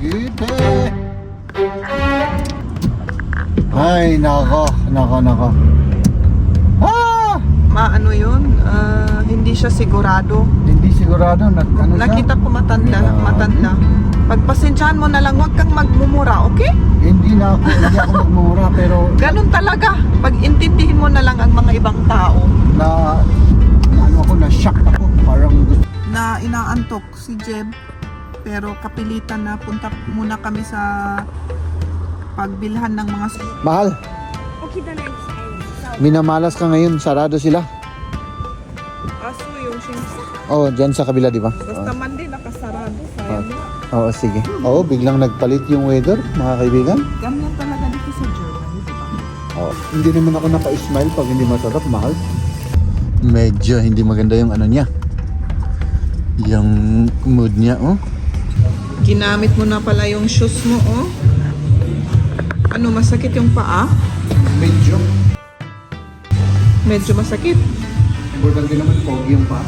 Gide. Ay, nako, nako, nako. Ah! Maano yun? Ah, hindi siya sigurado. Hindi sigurado, nag, ano siya? Nakita ko matanda, Grabe. matanda. Pagpasensyahan mo na lang, huwag kang magmumura, okay? Hindi na ako, hindi ako magmura, pero Ganun talaga. Pag intindihin mo na lang ang mga ibang tao na, na ano ako, na-shock ako. Parang gusto. na inaantok si Jeb. Pero kapilitan na punta muna kami sa pagbilhan ng mga Mahal, Okay, I'm sorry. minamalas ka ngayon, sarado sila. aso yung shings. Oh, dyan sa kabila, di ba? Basta man din nakasarado. Sayang na. Oo, sige. Oo, biglang nagpalit yung weather, mga kaibigan. Ganyan talaga dito sa Germany, di ba? Oo. Hindi naman ako naka-smile pag hindi masarap, mahal. Medyo hindi maganda yung ano niya. Yung mood niya, oh. Ginamit mo na pala yung shoes mo, oh. Ano, masakit yung paa? Medyo. Medyo masakit. Importante naman pogi yung pa.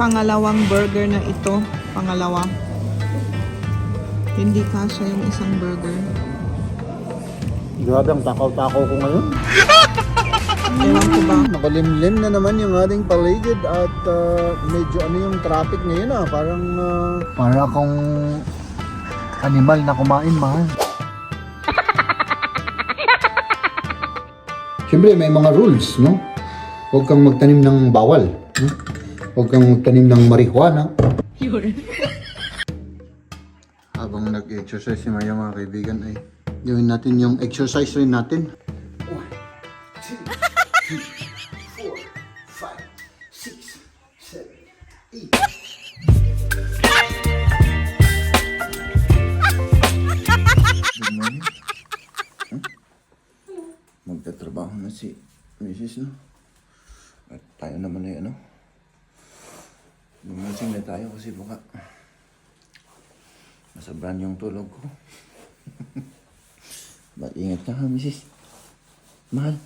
Pangalawang burger na ito. Pangalawa. Hindi kasha yung isang burger. Grabe ang takaw-takaw ko ngayon. Ewan ko ba? Nakalimlim na naman yung ating paligid at ah, medyo ano yung traffic ngayon ah. Parang ah, para akong animal na kumain, mahal. Siyempre, may mga rules, no? Huwag kang magtanim ng bawal. No? Huwag kang magtanim ng marijuana. Habang nag-exercise si Maria mga kaibigan ay gawin natin yung exercise rin natin. Gumising na tayo kasi baka masobran yung tulog ko. Mag-ingat ka ha, Mrs. Mahal.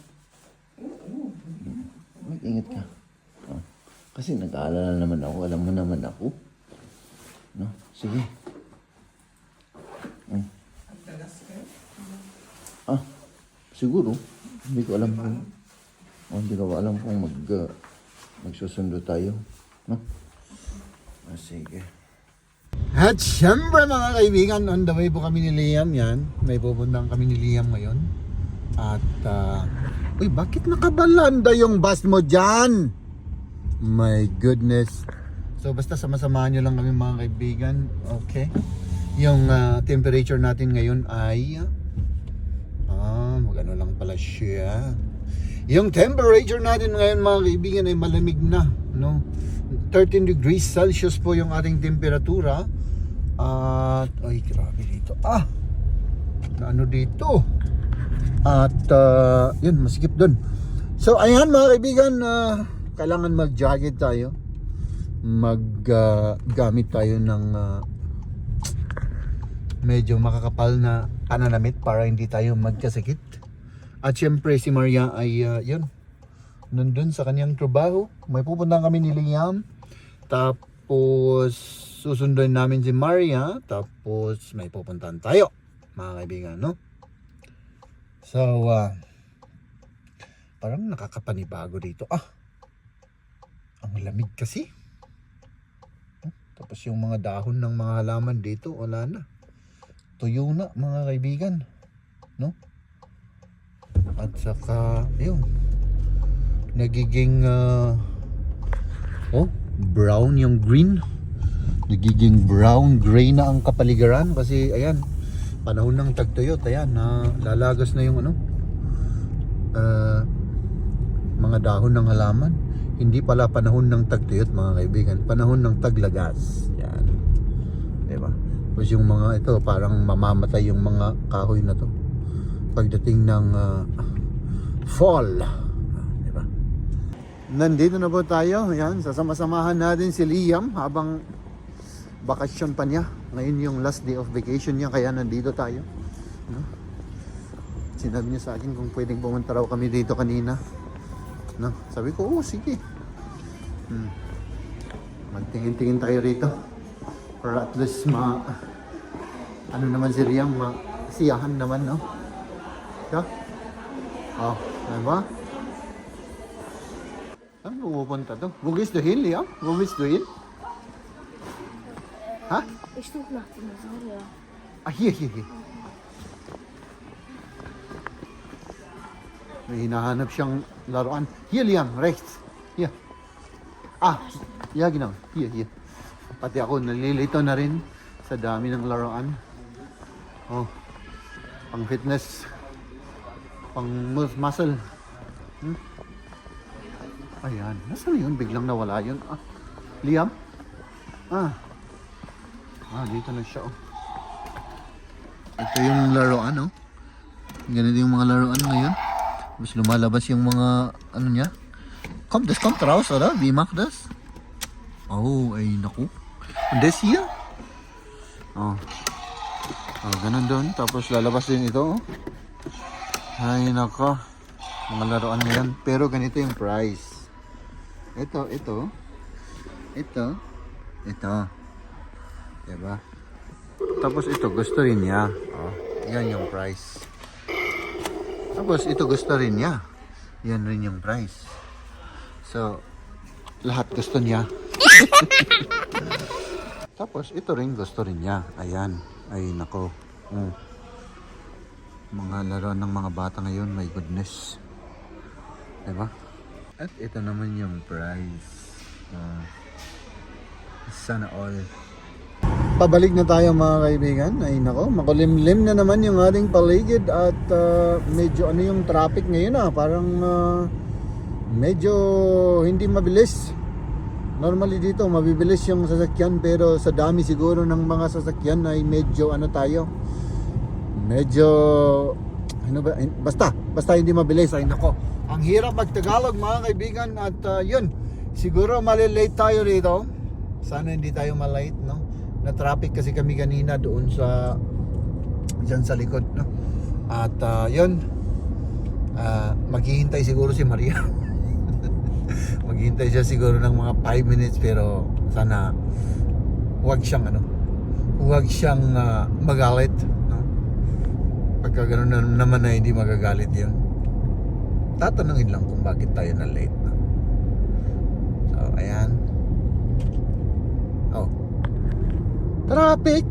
Mag-ingat ka. Ah, kasi nag-aalala naman ako. Alam mo naman ako. No? Sige. Mm. Ah, siguro. Hindi ko alam kung... Oh, hindi ko alam kung mag... Uh, magsusundo tayo. No? Ah, sige. At syempre mga kaibigan, on the way po kami ni Liam yan. May pupuntahan kami ni Liam ngayon. At, uh, uy, bakit nakabalanda yung bus mo dyan? My goodness. So basta sama-samahan nyo lang kami mga kaibigan. Okay. Yung ah, temperature natin ngayon ay ah, magano lang pala siya. Yung temperature natin ngayon mga kaibigan ay malamig na, no? 13 degrees Celsius po yung ating temperatura. At ay grabe dito. Ah. Ano dito? At ah, yun, masikip doon. So ayan mga kaibigan, ah, kailangan mag-jacket tayo. Mag-gamit tayo ng ah, medyo makakapal na pananamit para hindi tayo magkasakit. At syempre si Maria ay ah, yun, nandun sa kanyang trabaho. May pupuntahan kami ni Liam. Tapos susunduin namin si Maria. Tapos may pupuntahan tayo, mga kaibigan, no? So, ah, parang nakakapanibago dito. Ah, ang lamig kasi. Tapos yung mga dahon ng mga halaman dito, wala na. Tuyo na, mga kaibigan. No? At saka, ayun, nagiging, ah, oh, brown yung green. Nagiging brown, gray na ang kapaligiran kasi, ayan, panahon ng tagtuyot, ayan, na lalagas na yung ano, ah, mga dahon ng halaman. Hindi pala panahon ng tagtuyot mga kaibigan, panahon ng taglagas. Yan. 'Di ba? Tapos yung mga ito parang mamamatay yung mga kahoy na to pagdating ng ah, fall. Nandito na po tayo. Yan, sasama-samahan natin si Liam habang bakasyon pa niya. Ngayon yung last day of vacation niya kaya nandito tayo. No? Sinabi niya sa akin kung pwedeng pumunta raw kami dito kanina. No? Sabi ko, oh, sige. Hmm. Magtingin-tingin tayo rito. Para at least ma... Ano naman si Riam, ma... Siyahan naman, no? Siya? Oh, diba? Saan pupunta to? Bugis Hill, Liam? Bugis Hill? Ha? Ich suche nach Dinosaurier. Ah, hier, hier, hier. May hinahanap siyang laruan. Hier, Liam, rechts. Hier. Ah, ja, genau. Hier, hier. Pati ako, nalilito na rin sa dami ng laruan. Oh, pang fitness. Pang mus- muscle. Hmm? Ayan. Nasaan yun? Biglang nawala yun. Ah, Liam? Ah. Ah, dito na siya, oh. Ito yung laruan, oh. Ganito yung mga laruan ngayon. Tapos lumalabas yung mga, ano niya. Kommt das kommt raus, oder? Wie macht das? Oh, ay naku. Und das hier? Oh. Oh, ganun doon. Tapos lalabas din ito, oh. Ay nako. Mga laruan ngayon. Pero ganito yung price. Ito, ito. Ito. Ito. Diba? Tapos ito, gusto rin niya. Oh, yan yung price. Tapos ito gusto rin niya. Yan rin yung price. So, lahat gusto niya. Tapos ito rin gusto rin niya. Ayan. Ay nako. Mm. Mga laruan ng mga bata ngayon, my goodness. Diba? At ito naman yung price. Ah, sana all. Pabalik na tayo mga kaibigan. Ay nako, makulimlim na naman yung ating paligid at ah, medyo ano yung traffic ngayon ah, parang ah, medyo hindi mabilis. Normally dito mabibilis yung sasakyan pero sa dami siguro ng mga sasakyan ay medyo ano tayo. Medyo ano ba basta basta hindi mabilis ay nako. Ang hirap magtagalog mga kaibigan at ah, yun siguro malilate tayo rito. Sana hindi tayo malate no. Na traffic kasi kami kanina doon sa diyan sa likod no. At ah, yun ah, maghihintay siguro si Maria. maghihintay siya siguro ng mga 5 minutes pero sana huwag siyang ano huwag siyang ah, magalit no? pagka gano'n na, naman na hindi magagalit yun tatanungin lang kung bakit tayo na late no? so ayan. Oh. Traffic!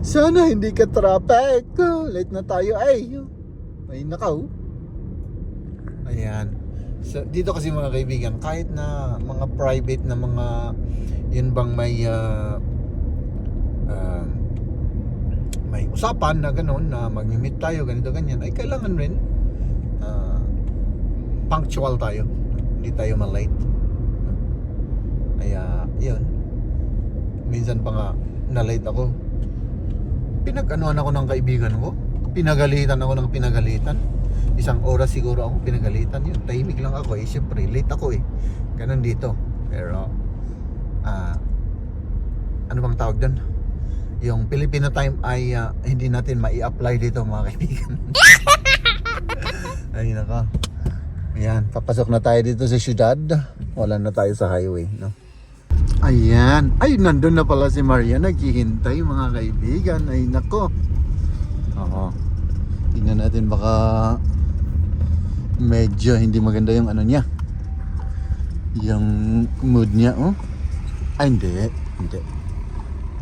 Sana hindi ka traffic. Late na tayo. Ay ay nakaw. Ayan. So, dito kasi mga kaibigan, kahit na mga private na mga yun bang may ah, ah, may usapan na gano'n na mag-meet tayo ganito ganyan ay kailangan rin punctual tayo. Hindi tayo malate. Kaya yun. Minsan pa nga na-late ako. Pinag-anuhan ako ng kaibigan ko. Pinagalitan ako ng pinagalitan isang oras siguro ako pinagalitan yun tahimik lang ako eh syempre late ako eh ganun dito pero ah ano bang tawag doon yung Filipino time ay ah, hindi natin mai-apply dito mga kaibigan ay naka ayan papasok na tayo dito sa syudad. Wala na tayo sa highway no? Ayan. Ay nandun na pala si Maria. Naghihintay mga kaibigan. Ay nako. Oo tingnan natin baka medyo hindi maganda yung ano niya. Yung mood niya oh. Ay hindi. Hindi.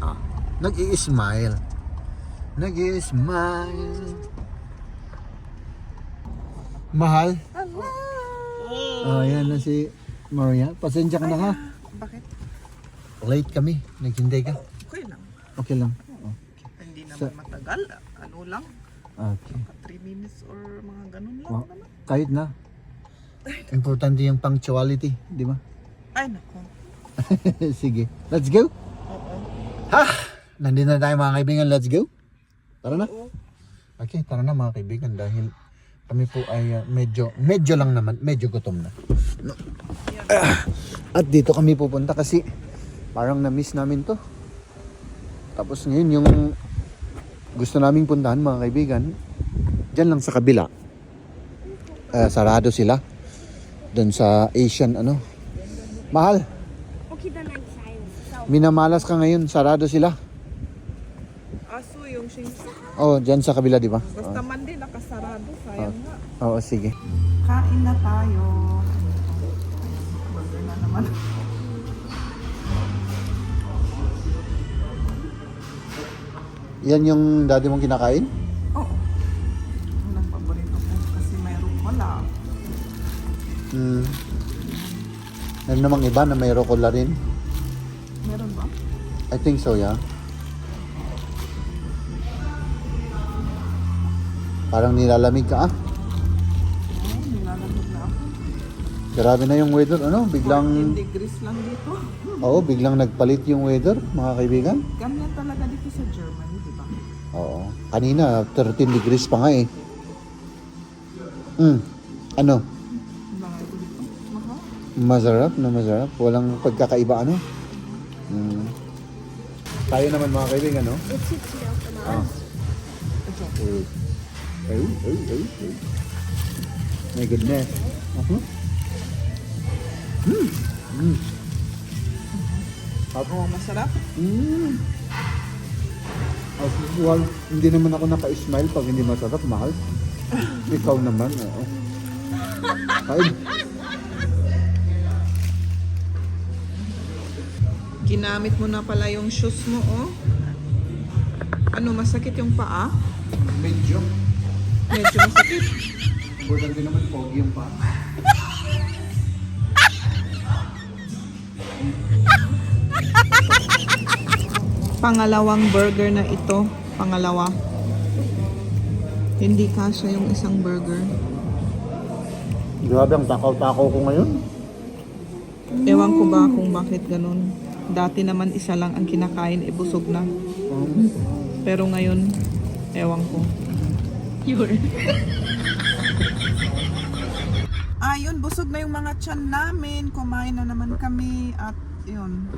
Ah, nag-i-smile. Nag-i-smile. Mahal oh yan na si Maria pasensya ka na ha Bakit? late kami naghintay ka Okay lang. okay lang oh. Hindi naman Sa- matagal. Ano lang? okay 3 minutes or mga ganun lang Oh. naman. kahit na importante yung punctuality di ba Ay, nako. sige let's go Oo. Ha! Nandito na tayo mga kaibigan, let's go. Tara na. Oo. Okay, tara na mga kaibigan dahil kami po ay uh, medyo, medyo lang naman, medyo gutom na. No. Ah, at dito kami pupunta kasi parang na-miss namin to. Tapos ngayon yung gusto naming puntahan mga kaibigan, dyan lang sa kabila. Ah, sarado sila. Doon sa Asian ano. Mahal. Minamalas ka ngayon, sarado sila. Aso yung shingsu. Oh, dyan sa kabila, di ba? Basta man din nakasarado. Sayang nga. Oo, oh, sige. Kain na tayo. Burger na naman. Yan yung daddy mong kinakain? Oo. Yun ang paborito ko kasi mayroong wala. Hmm. Meron namang iba na may rocola rin. Meron ba? I think so, yeah. Parang nilalamig ka ah. Grabe na yung weather, ano? 14 Biglang, degrees lang dito. oo, biglang nagpalit yung weather, mga kaibigan. Ganyan talaga dito sa Germany, di ba? Oo. Kanina, 13 degrees pa nga eh. Hmm. Ano? Masarap na masarap. Walang pagkakaiba, ano? Hmm. Tayo naman mga kaibigan, no? It sits me up and Ah. Oh. Oh, oh, oh, oh. My goodness. Uh-huh. Mm. Mm. Masarap. Mm. As usual, hindi naman ako naka-smile pag hindi masarap, mahal. Ikaw naman, oo. Ay, Ginamit mo na pala yung shoes mo, oh. Ano, masakit yung paa? medyo. Medyo masakit. Importante naman, pogi yung pa. Pangalawang burger na ito. Pangalawa. Hindi kasya yung isang burger. Grabe ang takaw-takaw ko ngayon. Ewan ko ba kung bakit ganun. Dati naman isa lang ang kinakain, e busog na. Um, Pero ngayon, ewan ko. Ayun, busog na yung mga tiyan namin. Kumain na naman kami at yun,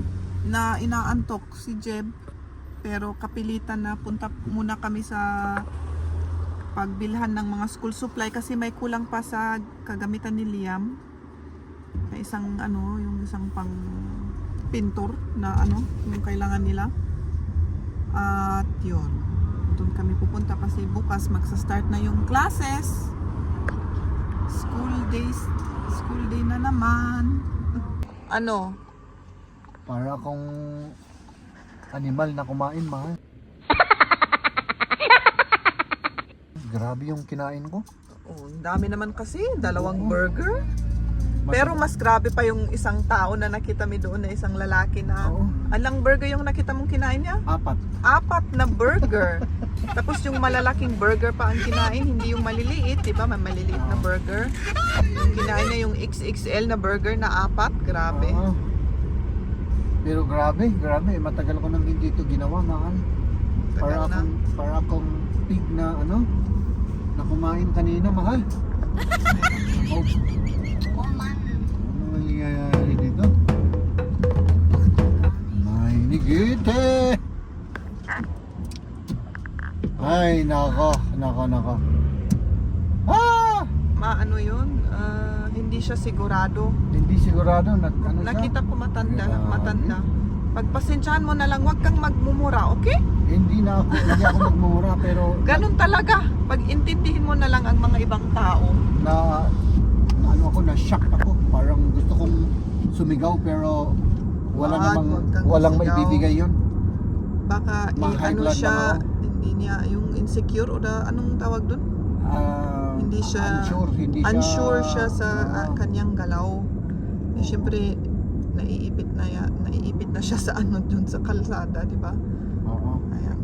na inaantok si Jeb. Pero kapilitan na punta muna kami sa pagbilhan ng mga school supply kasi may kulang pa sa kagamitan ni Liam. May isang ano, yung isang pang pintor na ano, yung kailangan nila. At yun, doon kami pupunta kasi bukas magsa-start na yung classes. School days, school day na naman. Ano? para akong animal na kumain, mahal. Grabe yung kinain ko. Oh, ang dami naman kasi, dalawang burger. Pero mas grabe pa yung isang tao na nakita mi doon na isang lalaki na Oo. alang burger yung nakita mong kinain niya? Apat. Apat na burger. Tapos yung malalaking burger pa ang kinain, hindi yung maliliit, 'di ba? May maliliit na burger. Yung kinain niya yung XXL na burger na apat, grabe. Oo. Pero grabe, grabe. Matagal ko nang hindi ito ginawa, mahal. Para Tagal na. akong, para akong pig na ano, na kumain kanina, mahal. oh. Nangyayari dito? May nigite! Ay, nako, nako, nako. Ah! Maano 'yun? Ah, hindi siya sigurado. Hindi sigurado, nag, ano siya? Nakita ko matanda, Grabe. matanda. Pagpasensyahan mo na lang, wag kang magmumura, okay? Hindi na ako, hindi ako magmumura, pero Ganun talaga. Pag intindihin mo na lang ang mga ibang tao. na, na ano ako na shock ako parang gusto kong sumigaw pero wala Wag, namang wag kang walang sumigaw. maibibigay yun Baka Ma-high ano blood siya, hindi niya yung insecure o da, anong tawag doon? Ah, Hindi siya- unsure hindi siya Unsure siya sa ah, Ah, kanyang galaw. Eh, syempre naiipit na ya, naiipit na siya sa ano dun sa kalsada, di ba? oo. Ayan.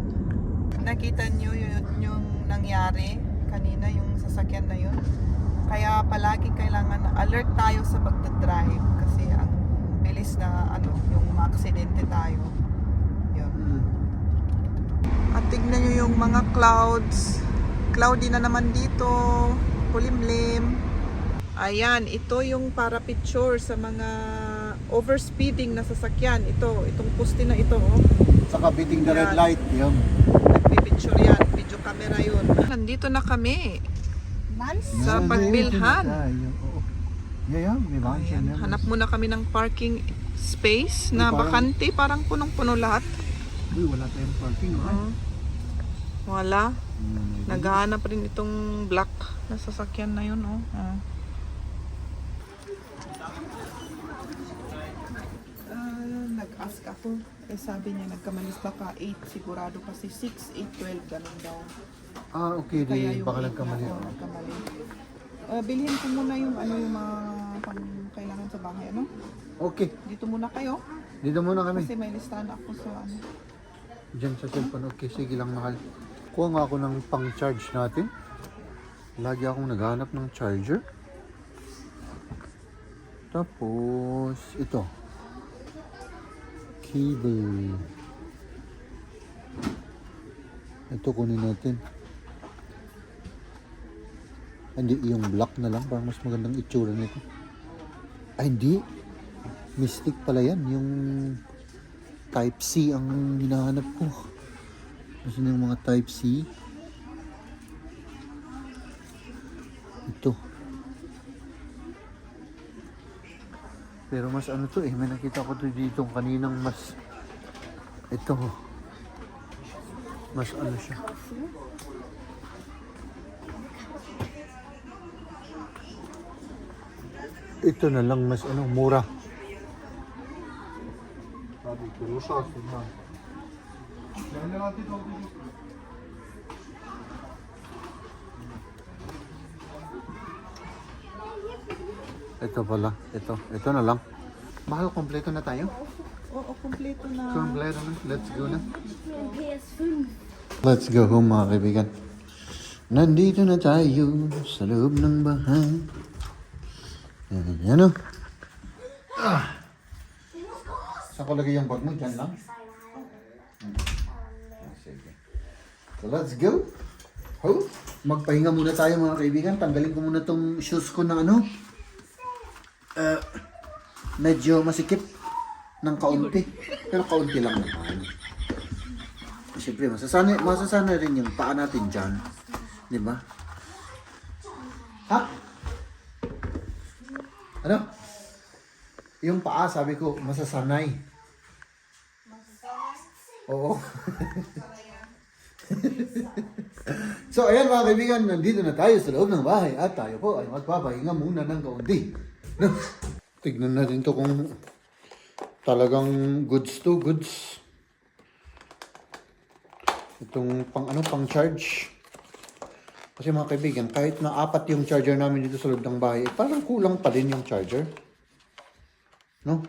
Nakita niyo yun, yung nangyari kanina yung sasakyan na yun. Kaya palagi kailangan na alert tayo sa pagdadrive kasi ang bilis na ano yung maaksidente tayo. Yun. Mm. At tignan nyo yung mga clouds. Cloudy na naman dito. Kulimlim. Ayan, ito yung para picture sa mga overspeeding na sasakyan. Ito, itong poste na ito. Oh. saka beating the red light yun Nagpipicture yan. Video camera yun. Nandito na kami. Sa Yan, pagbilhan. yeah yeah Ayan, yan, yan. hanap muna kami ng parking space na Parang- bakante. Parang punong-puno lahat. Uy, wala tayong parking. Oo. Wala. Hmm. Naghahanap rin itong black na sasakyan na yun. Oh. Ah. Ah, nag-ask ako. Eh, sabi niya, nagkamalis baka 8 sigurado kasi 6, 8, 12, ganun daw. Ah, okay. Di, baka nagkamali. na, oo, nagkamali. Ah, bilhin ko muna yung ano yung mga pang kailangan sa bahay, ano? Okay. Dito muna kayo Dito muna kami. kasi may listahan ako sa ano. Diyan sa cellphone. Okay, sige lang mahal. Kuha nga ako ng pang-charge natin. Lagi akong naghanap ng charger. Tapos, ito. Cable. Ito kunin natin. Hindi, yung black na lang. Parang mas magandang itsura nito. Ay, hindi. Mystic pala yan. Yung Type C ang hinahanap ko. Kasi yung mga Type C. Ito. Pero mas ano to eh, may nakita ko to dito kaninang mas ito. Mas ano siya. Ito na lang mas ano, mura. Sabi ko, Ito pala, ito. Ito na lang. Mahal, kompleto na tayo. Oo, kompleto na. Kompleto na. Let's go na. PS5. Let's go home mga kaibigan. Nandito na tayo sa loob ng bahay. Ayan o. Ah. Saan ko lagay yung bag mo? Diyan lang? Sige. So let's go. Ho. Magpahinga muna tayo mga kaibigan. Tanggalin ko muna tong shoes ko na ano. Uh, medyo masikip ng kaunti. Pero kaunti lang naman. Siyempre, masasana, masasana rin yung paa natin dyan. Di ba? Ha? Ano? Yung paa, sabi ko, masasanay. Oo. so, ayan mga kaibigan, nandito na tayo sa loob ng bahay at tayo po ay magpapahinga muna ng kaunti. Tignan natin to kung talagang goods to goods. Itong pang ano, pang charge. Kasi mga kaibigan, kahit na apat yung charger namin dito sa loob ng bahay, eh, parang kulang pa din yung charger. No?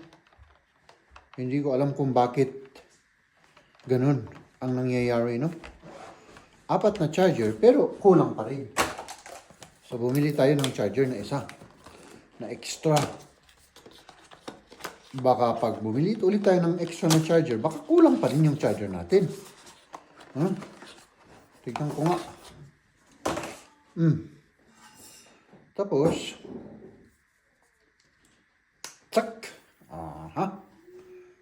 Hindi ko alam kung bakit ganun ang nangyayari, no? Apat na charger, pero kulang pa rin. So, bumili tayo ng charger na isa. Na extra. Baka pag bumili ulit tayo ng extra na charger, baka kulang pa rin yung charger natin. Huh? Tignan ko nga. Hmm. Tapos, tsak. Aha.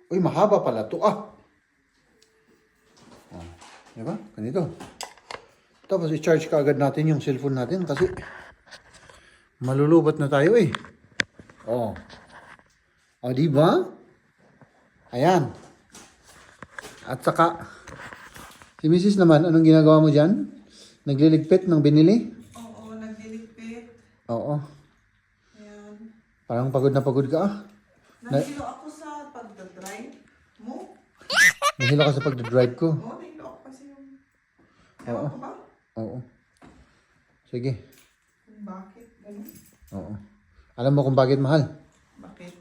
Uy, mahaba pala to ah. Ah, di ba? Ganito. Tapos i-charge ka agad natin yung cellphone natin kasi malulubat na tayo eh. Oh. O, di ba? Ayan. At saka, si Mrs. naman, anong ginagawa mo dyan? Nagliligpit ng binili? Oo, nagdiligpit. Oo. Ayan. Parang pagod na pagod ka ah. Nahilo ako sa pagdadrive mo. Nahilo ka sa pagdadrive ko. Oo, nahilo ako kasi yung... Ewan ko ba? Oo. Sige. Oo. Alam mo kung bakit mahal? Bakit?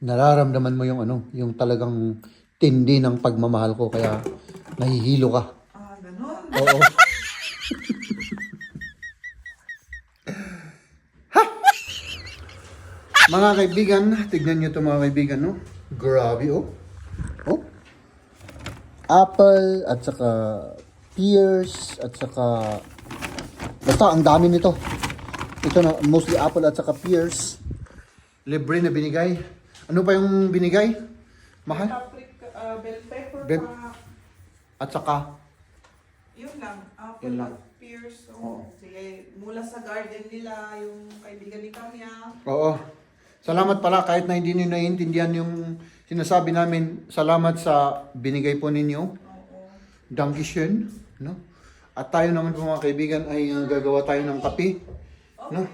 Nararamdaman mo yung ano, yung talagang tindi ng pagmamahal ko kaya nahihilo ka. Ah, ganun. Oo. Ha! Mga kaibigan, tignan nyo to mga kaibigan, no? Grabe, oh. Oh. Apple, at saka pears, at saka... Basta, ang dami nito. Ito na, mostly apple at saka pears. Libre na binigay. Ano pa yung binigay? Mahal? Paprika, ah, bell pepper Bell- pa. At saka, Yun lang. Apple Yun lang. at pears. Oo. Sige, mula sa garden nila, yung kaibigan ni Kamya. Oo. Salamat pala kahit na hindi niyo naiintindihan yung sinasabi namin. Salamat sa binigay po ninyo. Dankeschön, no? At tayo naman po mga kaibigan ay uh, gagawa tayo ng kape, no?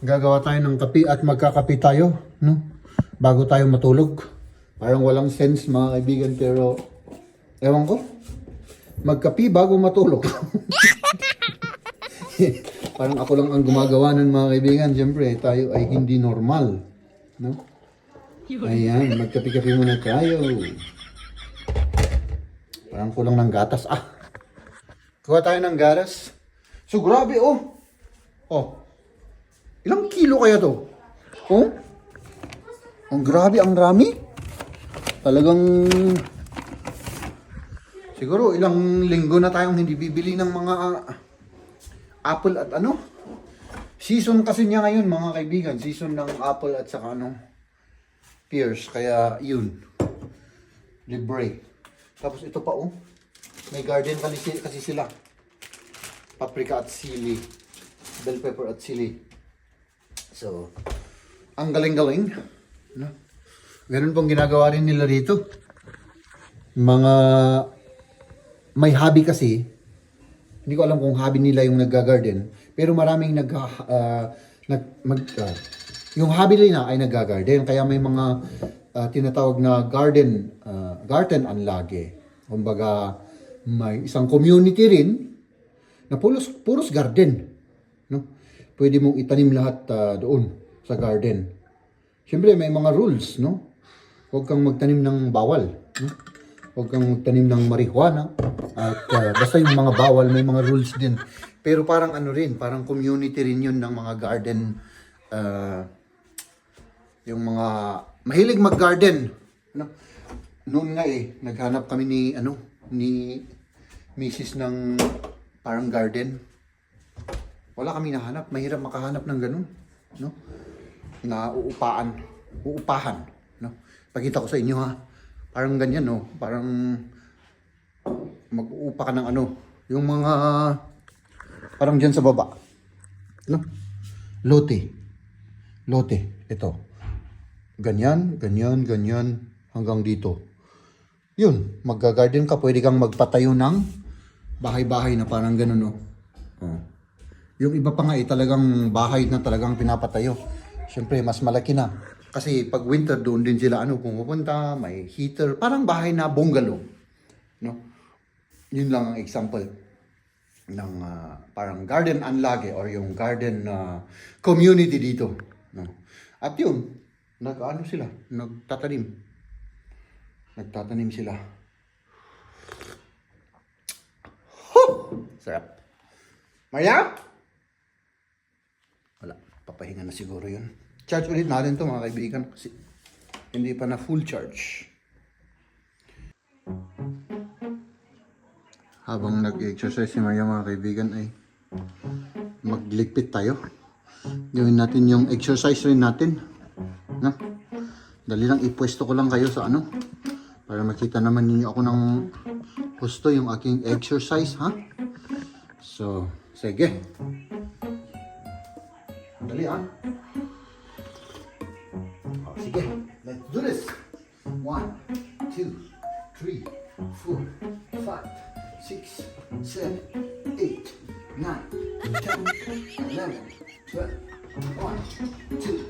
Gagawa tayo ng kape at magkakape tayo, no? Bago tayo matulog. Parang walang sense mga kaibigan pero ewan ko. Magkape bago matulog. Parang ako lang ang gumagawa ng mga kaibigan. Siyempre, tayo ay hindi normal. No? Ayan, magkapi-kapi muna tayo. Parang kulang ng gatas. Ah! Kuha tayo ng gatas. So, grabe oh! Oh. Ilang kilo kaya to? Oh? Ang grabe, ang rami. Talagang... Siguro ilang linggo na tayong hindi bibili ng mga apple at ano? Season kasi niya ngayon mga kaibigan. Season ng apple at saka ano? Pears. Kaya yun. Libre. Tapos ito pa oh. May garden kasi, kasi sila. Paprika at sili. Bell pepper at sili. So, ang galing-galing. No? Ganun pong ginagawa rin nila rito. Mga may hobby kasi, hindi ko alam kung hobby nila yung nagga-garden, pero maraming nag, ah, nag mag, ah, yung hobby nila ay nagga-garden, kaya may mga ah, tinatawag na garden, ah, garden anlage. Kumbaga, may isang community rin na puros, puros garden. Pwede mong itanim lahat ah, doon sa garden. Siyempre, may mga rules, no? Huwag kang magtanim ng bawal. No? Huwag kang magtanim ng marijuana. At uh, basta yung mga bawal, may mga rules din. Pero parang ano rin, parang community rin yun ng mga garden. uh, yung mga mahilig mag-garden. No? Noon nga eh, naghanap kami ni, ano, ni Mrs. ng parang garden. Wala kami nahanap. Mahirap makahanap ng ganun. No? Na uupaan. Uupahan. No? Pakita ko sa inyo ha. Parang ganyan no. Parang mag-uupa ka ng ano. Yung mga parang dyan sa baba. No? Lote. Lote. Ito. Ganyan, ganyan, ganyan. Hanggang dito. Yun. Magga-garden ka. Pwede kang magpatayo ng bahay-bahay na parang ganun no. Oh. Yung iba pa nga eh, talagang bahay na talagang pinapatayo. Siyempre, mas malaki na. Kasi pag winter, doon din sila ano, pumupunta, may heater. Parang bahay na bungalow. No? Yun lang ang example ng ah, parang garden anlage or yung garden na community dito. No? At yun, nag-ano sila, nagtatanim. Nagtatanim sila. Huh! Sarap. Maria? Papahinga na siguro yun. Charge ulit natin to mga kaibigan kasi hindi pa na full charge. Habang nag-exercise si Maria mga kaibigan ay magligpit tayo. Gawin natin yung exercise rin natin. No? Dali lang ipwesto ko lang kayo sa ano para makita naman ninyo ako ng gusto yung aking exercise ha. So, sige. Dali ah. Oh, let's do this. One, two, three, four, five, six, seven, eight, nine, ten, eleven, twelve. One, two,